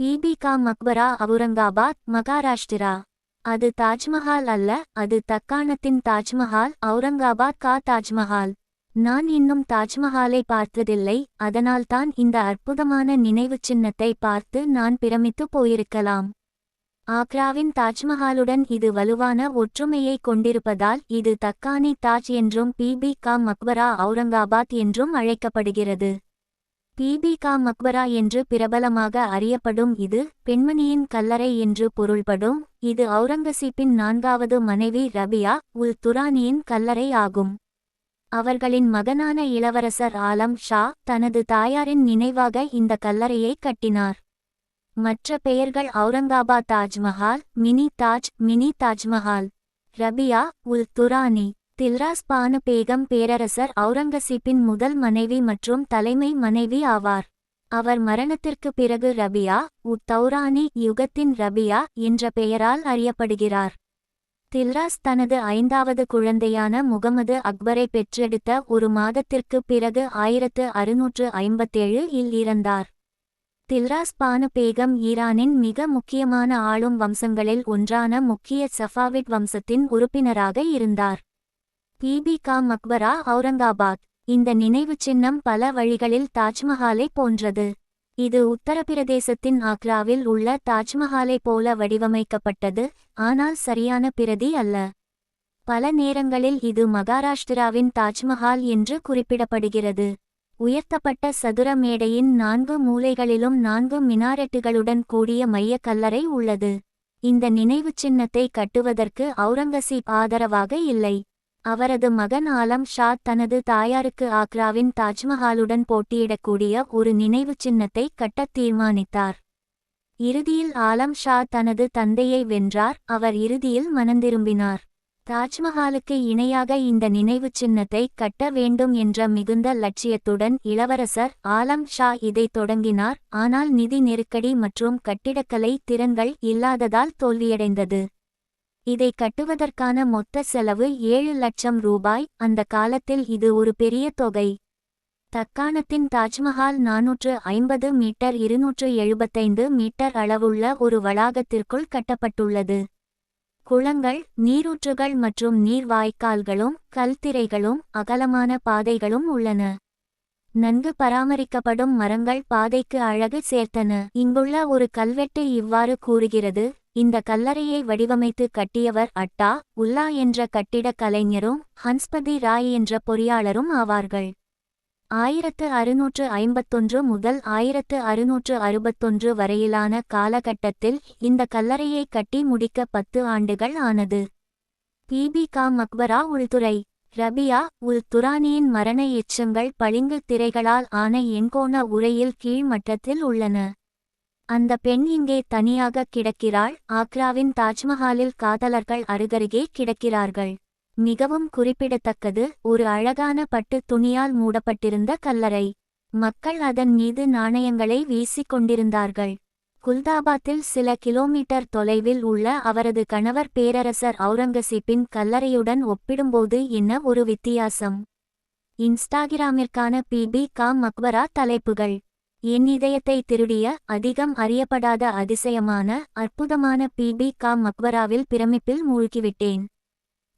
பிபிகா மக்பரா அவுரங்காபாத் மகாராஷ்டிரா. அது தாஜ்மஹால் அல்ல அது தக்காணத்தின் தாஜ்மஹால் அவுரங்காபாத் கா தாஜ்மஹால். நான் இன்னும் தாஜ்மஹாலை பார்த்ததில்லை அதனால்தான் இந்த அற்புதமான நினைவுச் சின்னத்தை பார்த்து நான் பிரமித்து போயிருக்கலாம். ஆக்ராவின் தாஜ்மஹாலுடன் இது வலுவான ஒற்றுமையை கொண்டிருப்பதால் இது தக்கானி தாஜ் என்றும் பிபிகா மக்பரா அவுரங்காபாத் என்றும் அழைக்கப்படுகிறது. பிபிகா மக்பரா என்று பிரபலமாக அறியப்படும் இது பெண்மணியின் கல்லறை என்று பொருள்படும். இது அவுரங்கசீப்பின் நான்காவது மனைவி ரபியா உல் துரானியின் கல்லறை ஆகும். அவர்களின் மகனான இளவரசர் ஆலம் ஷா தனது தாயாரின் நினைவாக இந்த கல்லறையை கட்டினார். மற்ற பெயர்கள் அவுரங்காபாத் தாஜ்மஹால் மினி தாஜ் மினி தாஜ்மஹால் ரபியா உல் துரானி. தில்ராஸ் பானு பேகம் பேரரசர் அவுரங்கசீப்பின் முதல் மனைவி மற்றும் தலைமை மனைவி ஆவார். அவர் மரணத்திற்கு பிறகு ரபியா உத் தௌரானி யுகத்தின் ரபியா என்ற பெயரால் அறியப்படுகிறார். தில்ராஸ் தனது ஐந்தாவது குழந்தையான முகமது அக்பரை பெற்றெடுத்த ஒரு மாதத்திற்கு பிறகு ஆயிரத்து அறுநூற்று ஐம்பத்தேழு இல் இறந்தார். தில்ராஸ் பானு பேகம் ஈரானின் மிக முக்கியமான ஆளும் வம்சங்களில் ஒன்றான முக்கிய சஃபாவிட் வம்சத்தின் உறுப்பினராக இருந்தார். பிபிகா மக்பரா அவுரங்காபாத். இந்த நினைவுச் சின்னம் பல வழிகளில் தாஜ்மஹாலை போன்றது. இது உத்தரப்பிரதேசத்தின் ஆக்ராவில் உள்ள தாஜ்மஹாலை போல வடிவமைக்கப்பட்டது ஆனால் சரியான பிரதி அல்ல. பல நேரங்களில் இது மகாராஷ்டிராவின் தாஜ்மஹால் என்று குறிப்பிடப்படுகிறது. உயர்த்தப்பட்ட சதுர மேடையின் நான்கு மூலைகளிலும் நான்கு மினாரெட்டுகளுடன் கூடிய மைய கல்லறை உள்ளது. இந்த நினைவுச் சின்னத்தை கட்டுவதற்கு அவுரங்கசீப் ஆதரவாக இல்லை. அவரது மகன் ஆலம் ஷா தனது தாயாருக்கு ஆக்ராவின் தாஜ்மஹாலுடன் போட்டியிடக்கூடிய ஒரு நினைவுச் சின்னத்தை கட்டத் தீர்மானித்தார். இறுதியில் ஆலம் ஷா தனது தந்தையை வென்றார். அவர் இறுதியில் மனந்திரும்பினார். தாஜ்மஹாலுக்கு இணையாக இந்த நினைவுச் சின்னத்தை கட்ட வேண்டும் என்ற மிகுந்த லட்சியத்துடன் இளவரசர் ஆலம் ஷா இதை தொடங்கினார். ஆனால் நிதி நெருக்கடி மற்றும் கட்டிடக்கலை திறன்கள் இல்லாததால் தோல்வியடைந்தது. இதை கட்டுவதற்கான மொத்த செலவு ஏழு லட்சம் ரூபாய். அந்த காலத்தில் இது ஒரு பெரிய தொகை. தக்காணத்தின் தாஜ்மஹால் நாநூற்று ஐம்பது மீட்டர் இருநூற்று எழுபத்தைந்து மீட்டர் அளவுள்ள ஒரு வளாகத்திற்குள் கட்டப்பட்டுள்ளது. குளங்கள் நீரூற்றுகள் மற்றும் நீர் வாய்க்கால்களும் கல்திரைகளும் அகலமான பாதைகளும் உள்ளன. நன்கு பராமரிக்கப்படும் மரங்கள் பாதைக்கு அழகு சேர்த்தன. இங்குள்ள ஒரு கல்வெட்டு இவ்வாறு கூறுகிறது. இந்த கல்லறையை வடிவமைத்து கட்டியவர் அட்டா உல்லா என்ற கட்டிடக் கலைஞரும் ஹன்ஸ்பதி ராய் என்ற பொறியாளரும் ஆவார்கள். ஆயிரத்து அறுநூற்று ஐம்பத்தொன்று முதல் ஆயிரத்து அறுநூற்று அறுபத்தொன்று வரையிலான காலகட்டத்தில் இந்த கல்லறையை கட்டி முடிக்க பத்து ஆண்டுகள் ஆனது. பீபி காம் அக்பரா உள்துறை ரபியா உல் துரானியின் மரண எச்சங்கள் பளிங்கு திரைகளால் ஆன எண்கோண உரையில் கீழ்மட்டத்தில் உள்ளன. அந்த பெண் இங்கே தனியாக கிடக்கிறாள். ஆக்ராவின் தாஜ்மஹாலில் காதலர்கள் அருகருகே கிடக்கிறார்கள். மிகவும் குறிப்பிடத்தக்கது ஒரு அழகான பட்டு துணியால் மூடப்பட்டிருந்த கல்லறை. மக்கள் அதன் மீது நாணயங்களை வீசிக் கொண்டிருந்தார்கள். குல்தாபாத்தில் சில கிலோமீட்டர் தொலைவில் உள்ள அவரது கணவர் பேரரசர் அவுரங்கசீப்பின் கல்லறையுடன் ஒப்பிடும்போது என்ன ஒரு வித்தியாசம். இன்ஸ்டாகிராமிற்கான பிபி காம் மக்பரா தலைப்புகள். என் இதயத்தை திருடிய அதிகம் அறியப்படாத அதிசயமான அற்புதமான பிபி கா. மக்பராவில் பிரமிப்பில் மூழ்கிவிட்டேன்.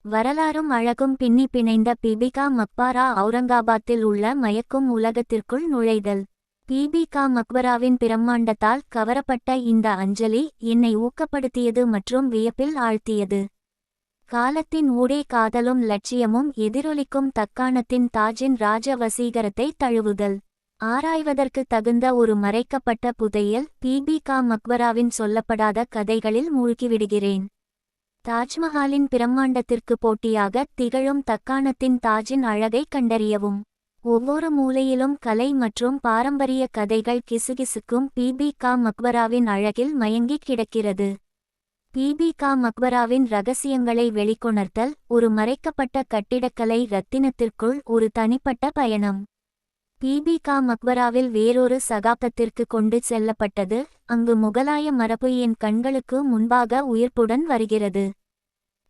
வரலாறும் அழகும் பின்னி பிணைந்த பிபிகா மக்பாரா அவுரங்காபாத்தில் உள்ள மயக்கும் உலகத்திற்குள் நுழைதல். பிபிகா மக்பராவின் பிரம்மாண்டத்தால் கவரப்பட்ட இந்த அஞ்சலி என்னை ஊக்கப்படுத்தியது மற்றும் வியப்பில் ஆழ்த்தியது. காலத்தின் ஊடே காதலும் லட்சியமும் எதிரொலிக்கும் தக்காணத்தின் தாஜின் ராஜ வசீகரத்தை தழுவுதல். ஆராய்வதற்கு தகுந்த ஒரு மறைக்கப்பட்ட புதையல் பிபிகா மக்பராவின் சொல்லப்படாத கதைகளில் மூழ்கிவிடுகிறேன். தாஜ்மஹாலின் பிரம்மாண்டத்திற்கு போட்டியாக திகழும் தக்காணத்தின் தாஜின் அழகை கண்டறியவும். ஒவ்வொரு மூலையிலும் கலை மற்றும் பாரம்பரிய கதைகள் கிசுகிசுக்கும் பிபிகா மக்பராவின் அழகில் மயங்கிக் கிடக்கிறது. பிபிகா மக்பராவின் ரகசியங்களை வெளிக்கொணர்த்தல் ஒரு மறைக்கப்பட்ட கட்டிடக்கலை ரத்தினத்திற்குள் ஒரு தனிப்பட்ட பயணம். பிபிகா மக்பராவில் வேறொரு சகாப்தத்திற்கு கொண்டு செல்லப்பட்டது அங்கு முகலாய மரபு என் கண்களுக்கு முன்பாக உயிர்ப்புடன் வருகிறது.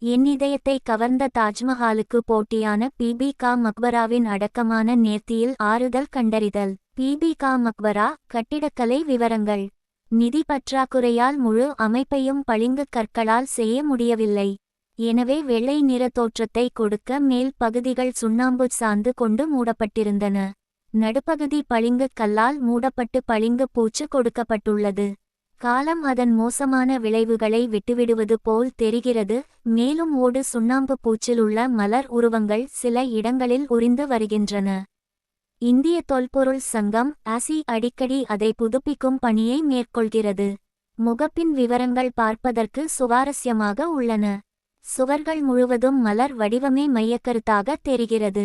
என் இதயத்தை கவர்ந்த தாஜ்மஹாலுக்கு போட்டியான பிபிகா மக்பராவின் அடக்கமான நேர்த்தியில் ஆறுதல் கண்டறிதல். பிபிகா மக்பரா கட்டிடக்கலை விவரங்கள். நிதி பற்றாக்குறையால் முழு அமைப்பையும் பளிங்கு கற்களால் செய்ய முடியவில்லை. எனவே வெள்ளை நிற தோற்றத்தை கொடுக்க மேல் பகுதிகள் சுண்ணாம்பு சாந்து கொண்டு மூடப்பட்டிருந்தன. நடுப்பகுதி பளிங்குக் கல்லால் மூடப்பட்டு பளிங்கு பூச்சு கொடுக்கப்பட்டுள்ளது. காலம் அதன் மோசமான விளைவுகளை விட்டுவிடுவது போல் தெரிகிறது. மேலும் ஓடு சுண்ணாம்பு பூச்சிலுள்ள மலர் உருவங்கள் சில இடங்களில் உரிந்து வருகின்றன. இந்திய தொல்பொருள் சங்கம் ஆசி அடிக்கடி அதை புதுப்பிக்கும் பணியை மேற்கொள்கிறது. முகப்பின் விவரங்கள் பார்ப்பதற்கு சுவாரஸ்யமாக உள்ளன. சுவர்கள் முழுவதும் மலர் வடிவமே மையக்கருத்தாக தெரிகிறது.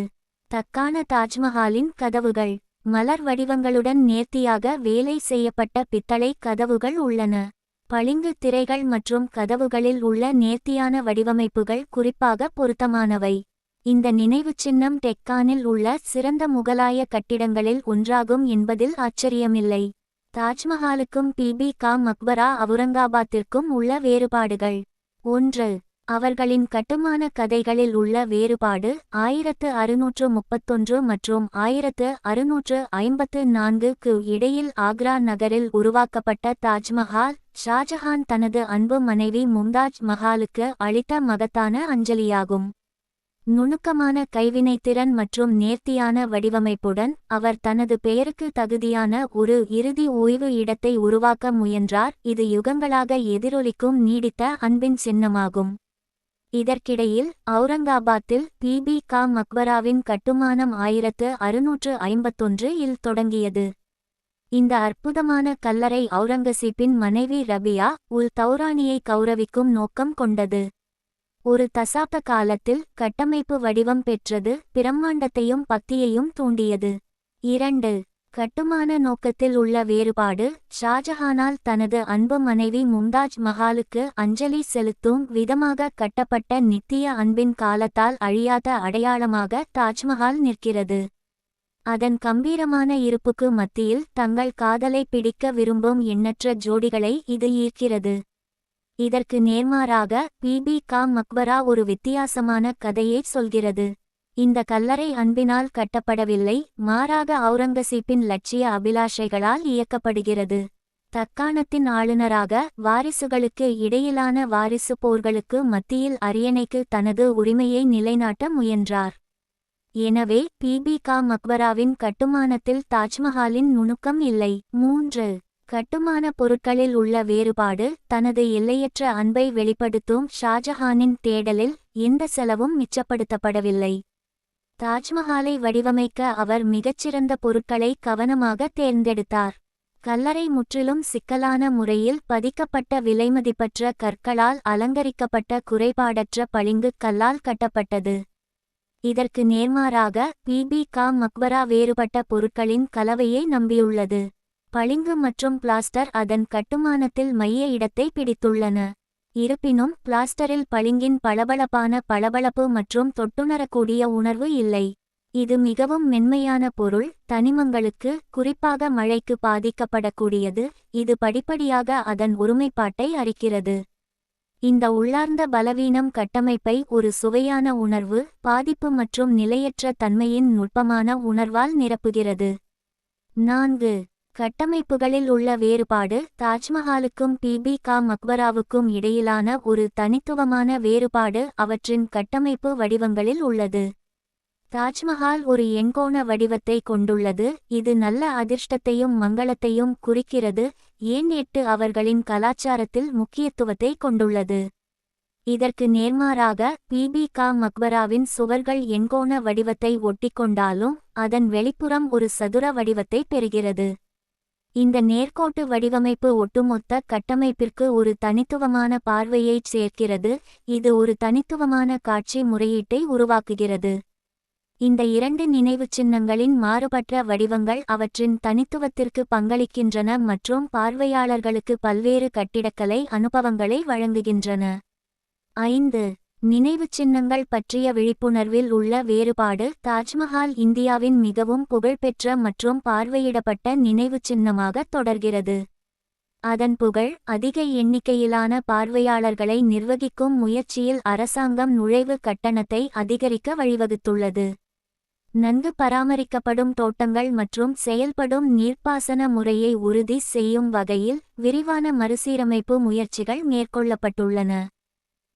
தக்கான தாஜ்மஹாலின் கதவுகள். மலர் வடிவங்களுடன் நேர்த்தியாக வேலை செய்யப்பட்ட பித்தளை கதவுகள் உள்ளன. பளிங்கு திரைகள் மற்றும் கதவுகளில் உள்ள நேர்த்தியான வடிவமைப்புகள் குறிப்பாக பொருத்தமானவை. இந்த நினைவுச் சின்னம் டெக்கானில் உள்ள சிறந்த முகலாய கட்டிடங்களில் ஒன்றாகும் என்பதில் ஆச்சரியமில்லை. தாஜ்மஹாலுக்கும் பிபி கா மக்பரா அவுரங்காபாத்திற்கும் உள்ள வேறுபாடுகள். ஒன்று அவர்களின் கட்டுமான கதைகளில் உள்ள வேறுபாடு ஆயிரத்து அறுநூற்று முப்பத்தொன்று மற்றும் ஆயிரத்து அறுநூற்று ஐம்பத்து நான்குக்கு இடையில் ஆக்ரா நகரில் உருவாக்கப்பட்ட தாஜ்மஹால் ஷாஜஹான் தனது அன்பு மனைவி மும்தாஜ் மஹாலுக்கு அளித்த மகத்தான அஞ்சலியாகும். நுணுக்கமான கைவினைத்திறன் மற்றும் நேர்த்தியான வடிவமைப்புடன் அவர் தனது பெயருக்கு தகுதியான ஒரு இறுதி ஓய்வு இடத்தை உருவாக்க முயன்றார். இது யுகங்களாக எதிரொலிக்கும் நீடித்த அன்பின் சின்னமாகும். இதற்கிடையில் அவுரங்காபாத்தில் பிபி கா மக்பராவின் கட்டுமானம் ஆயிரத்து அறுநூற்று ஐம்பத்தொன்று இல் தொடங்கியது. இந்த அற்புதமான கல்லறை அவுரங்கசீப்பின் மனைவி ரபியா உல் தௌரானியை கௌரவிக்கும் நோக்கம் கொண்டது. ஒரு தசாப்த காலத்தில் கட்டமைப்பு வடிவம் பெற்றது பிரம்மாண்டத்தையும் பக்தியையும் தூண்டியது. இரண்டு கட்டுமான நோக்கத்தில் உள்ள வேறுபாடு ஷாஜஹானால் தனது அன்பு மனைவி மும்தாஜ் மஹாலுக்கு அஞ்சலி செலுத்தும் விதமாக கட்டப்பட்ட நித்திய அன்பின் காலத்தால் அழியாத அடையாளமாக தாஜ்மஹால் நிற்கிறது. அதன் கம்பீரமான இருப்புக்கு மத்தியில் தங்கள் காதலை பிடிக்க விரும்பும் எண்ணற்ற ஜோடிகளை இது ஈர்க்கிறது. இதற்கு நேர்மாறாக பிபி கா. மக்பரா ஒரு வித்தியாசமான கதையை சொல்கிறது. இந்த கல்லறை அன்பினால் கட்டப்படவில்லை மாறாக அவுரங்கசீப்பின் லட்சிய அபிலாஷைகளால் இயக்கப்படுகிறது. தக்காணத்தின் ஆளுநராக வாரிசுகளுக்கு இடையிலான வாரிசு போர்களுக்கு மத்தியில் அரியணைக்கு தனது உரிமையை நிலைநாட்ட முயன்றார். எனவே பிபி கா. மக்பராவின் கட்டுமானத்தில் தாஜ்மஹாலின் நுணுக்கம் இல்லை. மூன்று. கட்டுமான பொருட்களில் உள்ள வேறுபாடு தனது எல்லையற்ற அன்பை வெளிப்படுத்தும் ஷாஜஹானின் தேடலில் எந்த செலவும் மிச்சப்படுத்தப்படவில்லை. தாஜ்மஹாலை வடிவமைக்க அவர் மிகச்சிறந்த பொருட்களை கவனமாக தேர்ந்தெடுத்தார். கல்லறை முற்றிலும் சிக்கலான முறையில் பதிக்கப்பட்ட விலைமதிப்பற்ற கற்களால் அலங்கரிக்கப்பட்ட குறைபாடற்ற பளிங்கு கல்லால் கட்டப்பட்டது. இதற்கு நேர்மாறாக பிபி கா. மக்பரா வேறுபட்ட பொருட்களின் கலவையை நம்பியுள்ளது. பளிங்கு மற்றும் பிளாஸ்டர் அதன் கட்டுமானத்தில் மைய இடத்தை பிடித்துள்ளன. இருப்பினும் பிளாஸ்டரில் பளிங்கின் பளபளப்பான பளபளப்பு மற்றும் தொட்டுணரக்கூடிய உணர்வு இல்லை. இது மிகவும் மென்மையான பொருள் தனிமங்களுக்கு குறிப்பாக மழைக்கு பாதிக்கப்படக்கூடியது இது படிப்படியாக அதன் ஒருமைப்பாட்டை அறிக்கிறது இந்த உள்ளார்ந்த பலவீனம் கட்டமைப்பை ஒரு சுவையான உணர்வு பாதிப்பு மற்றும் நிலையற்ற தன்மையின் நுட்பமான உணர்வால் நிரப்புகிறது. நான்கு கட்டமைப்புகளில் உள்ள வேறுபாடு தாஜ்மஹாலுக்கும் பிபி கா. மக்பராவுக்கும் இடையிலான ஒரு தனித்துவமான வேறுபாடு அவற்றின் கட்டமைப்பு வடிவங்களில் உள்ளது. தாஜ்மஹால் ஒரு எண்கோண வடிவத்தை கொண்டுள்ளது. இது நல்ல அதிர்ஷ்டத்தையும் மங்களத்தையும் குறிக்கிறது. ஏன் எட்டு அவர்களின் கலாச்சாரத்தில் முக்கியத்துவத்தை கொண்டுள்ளது? இதற்கு நேர்மாறாக பிபி கா. மக்பராவின் சுவர்கள் எண்கோண வடிவத்தை ஒட்டிக்கொண்டாலும் அதன் வெளிப்புறம் ஒரு சதுர வடிவத்தை பெறுகிறது. இந்த நேர்கோட்டு வடிவமைப்பு ஒட்டுமொத்த கட்டமைப்பிற்கு ஒரு தனித்துவமான பார்வையைச் சேர்க்கிறது. இது ஒரு தனித்துவமான காட்சி முறையீட்டை உருவாக்குகிறது. இந்த இரண்டு நினைவுச் சின்னங்களின் மாறுபட்ட வடிவங்கள் அவற்றின் தனித்துவத்திற்கு பங்களிக்கின்றன மற்றும் பார்வையாளர்களுக்கு பல்வேறு கட்டிடக்கலை அனுபவங்களை வழங்குகின்றன. ஐந்து. நினைவு சின்னங்கள் பற்றிய விழிப்புணர்வில் உள்ள வேறுபாடு தாஜ்மஹால் இந்தியாவின் மிகவும் புகழ்பெற்ற மற்றும் பார்வையிடப்பட்ட நினைவுச் சின்னமாக தொடர்கிறது. அதன் புகழ் அதிக எண்ணிக்கையிலான பார்வையாளர்களை நிர்வகிக்கும் முயற்சியில் அரசாங்கம் நுழைவு கட்டணத்தை அதிகரிக்க வழிவகுத்துள்ளது. நன்கு பராமரிக்கப்படும் தோட்டங்கள் மற்றும் செயல்படும் நீர்ப்பாசன முறையை உறுதி செய்யும் வகையில் விரிவான மறுசீரமைப்பு முயற்சிகள் மேற்கொள்ளப்பட்டுள்ளன.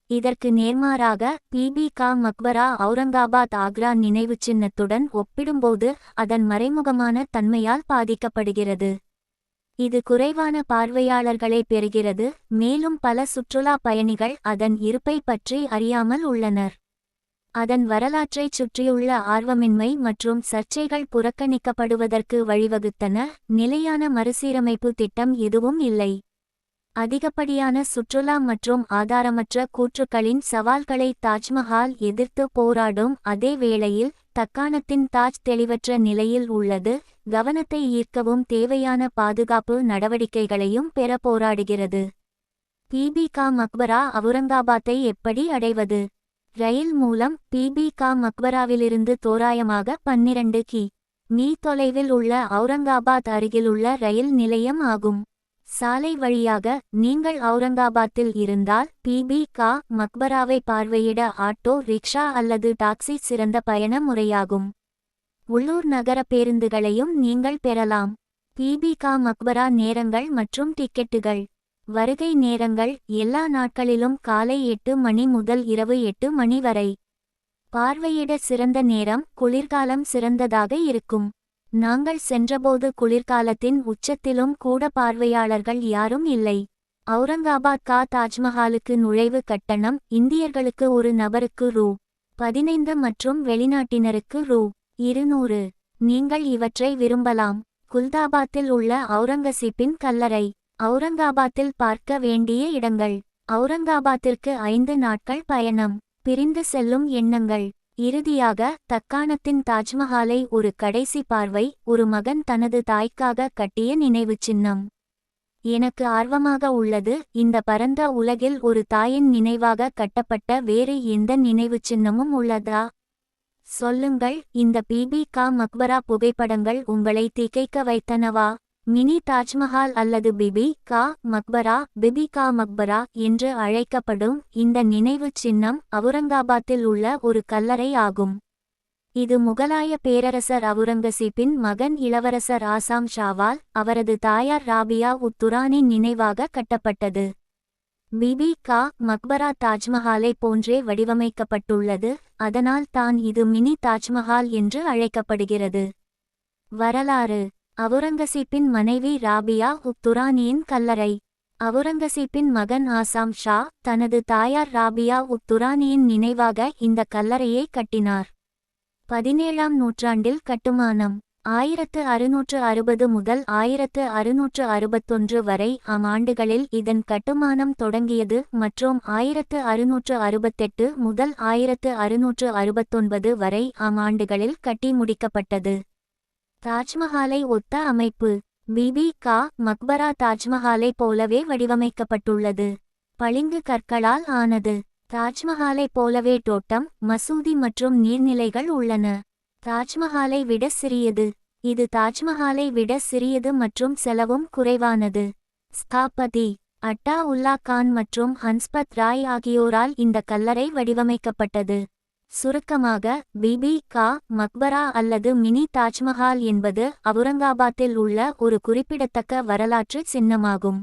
இதற்கு நேர்மாறாக பிபி கா. மக்பரா அவுரங்காபாத் ஆக்ரா நினைவு சின்னத்துடன் ஒப்பிடும்போது அதன் மறைமுகமான தன்மையால் பாதிக்கப்படுகிறது. இது குறைவான பார்வையாளர்களை பெறுகிறது மேலும் பல சுற்றுலா பயணிகள் அதன் இருப்பை பற்றி அறியாமல் உள்ளனர். அதன் வரலாற்றைச் சுற்றியுள்ள ஆர்வமின்மை மற்றும் சர்ச்சைகள் புறக்கணிக்கப்படுவதற்கு வழிவகுத்தன நிலையான மறுசீரமைப்பு திட்டம் எதுவும் இல்லை. அதிகப்படியான சுற்றுலா மற்றும் ஆதாரமற்ற கூற்றுக்களின் சவால்களை தாஜ்மஹால் எதிர்த்து போராடும் அதே வேளையில் தக்காணத்தின் தாஜ் தெளிவற்ற நிலையில் உள்ளது கவனத்தை ஈர்க்கவும் தேவையான பாதுகாப்பு நடவடிக்கைகளையும் பெற போராடுகிறது. பிபி கா மக்பரா அவுரங்காபாத்தை எப்படி அடைவது? ரயில் மூலம் பிபி கா மக்பராவிலிருந்து தோராயமாக பன்னிரண்டு கி. மீ. தொலைவில் உள்ள அவுரங்காபாத் அருகிலுள்ள ரயில் நிலையம் ஆகும். சாலை வழியாக நீங்கள் அவுரங்காபாத்தில் இருந்தால் பிபி கா மக்பராவை பார்வையிட ஆட்டோ ரிக்ஷா அல்லது டாக்ஸி சிறந்த பயண முறையாகும். உள்ளூர் நகர பேருந்துகளையும் நீங்கள் பெறலாம். பிபி கா மக்பரா நேரங்கள் மற்றும் டிக்கெட்டுகள். வருகை நேரங்கள் எல்லா நாட்களிலும் காலை எட்டு மணி முதல் இரவு எட்டு மணி வரை. பார்வையிட சிறந்த நேரம் குளிர்காலம் சிறந்ததாக இருக்கும். நாங்கள் சென்றபோது குளிர்காலத்தின் உச்சத்திலும் கூட பார்வையாளர்கள் யாரும் இல்லை. அவுரங்காபாத் கா தாஜ்மஹாலுக்கு நுழைவு கட்டணம் இந்தியர்களுக்கு ஒரு நபருக்கு ரூ. பதினைந்து மற்றும் வெளிநாட்டினருக்கு ரூ. இருநூறு. நீங்கள் இவற்றை விரும்பலாம். குல்தாபாத்தில் உள்ள அவுரங்கசீப்பின் கல்லறை. அவுரங்காபாத்தில் பார்க்க வேண்டிய இடங்கள். அவுரங்காபாத்திற்கு ஐந்து நாட்கள் பயணம். பிரிந்து செல்லும் எண்ணங்கள். இறுதியாக தக்காணத்தின் தாஜ்மஹாலை ஒரு கடைசி பார்வை ஒரு மகன் தனது தாய்க்காக கட்டிய நினைவு சின்னம். எனக்கு ஆர்வமாக உள்ளது இந்த பரந்த உலகில் ஒரு தாயின் நினைவாக கட்டப்பட்ட வேறு எந்த நினைவு சின்னமும் உள்ளதா? சொல்லுங்கள் இந்த பிபி கா. மக்பரா புகைப்படங்கள் உங்களை திகைக்க வைத்தனவா? மினி தாஜ்மஹால் அல்லது பிபி கா மக்பரா பிபி கா மக்பரா என்று அழைக்கப்படும் இந்த நினைவுச் சின்னம் அவுரங்காபாத்தில் உள்ள ஒரு கல்லறை ஆகும். இது முகலாய பேரரசர் அவுரங்கசீப்பின் மகன் இளவரசர் ஆசாம் ஷாவால் அவரது தாயார் ராபியா உத்துரானின் நினைவாக கட்டப்பட்டது. பிபி கா மக்பரா தாஜ்மஹாலை போன்றே வடிவமைக்கப்பட்டுள்ளது. அதனால் தான் இது மினி தாஜ்மஹால் என்று அழைக்கப்படுகிறது. வரலாறு. அவுரங்கசீப்பின் மனைவி ராபியா உத்துரானியின் கல்லறை. அவுரங்கசீப்பின் மகன் ஆசாம் ஷா தனது தாயார் ராபியா உத்துரானியின் நினைவாக இந்த கல்லறையை கட்டினார். பதினேழாம் நூற்றாண்டில் கட்டுமானம். ஆயிரத்து அறுநூற்று அறுபது முதல் ஆயிரத்து அறுநூற்று அறுபத்தொன்று வரை ஆம் ஆண்டுகளில் இதன் கட்டுமானம் தொடங்கியது மற்றும் ஆயிரத்து அறுநூற்று அறுபத்தெட்டு முதல் ஆயிரத்து அறுநூற்று அறுபத்தொன்பது வரை ஆம் ஆண்டுகளில் கட்டி முடிக்கப்பட்டது. தாஜ்மஹாலை ஒத்த அமைப்பு. பிபி கா. மக்பரா தாஜ்மஹாலை போலவே வடிவமைக்கப்பட்டுள்ளது. பளிங்கு கற்களால் ஆனது. தாஜ்மஹாலை போலவே தோட்டம் மசூதி மற்றும் நீர்நிலைகள் உள்ளன. தாஜ்மஹாலை விட சிறியது. இது தாஜ்மஹாலை விட சிறியது மற்றும் செலவும் குறைவானது. ஸ்தாபதி அட்டா உல்லா கான் மற்றும் ஹன்ஸ்பத் ராய் ஆகியோரால் இந்த கல்லறை வடிவமைக்கப்பட்டது. சுருக்கமாக பிபி கா மக்பரா அல்லது மினி தாஜ்மஹால் என்பது அவுரங்காபாத்தில் உள்ள ஒரு குறிப்பிடத்தக்க வரலாற்று சின்னமாகும்.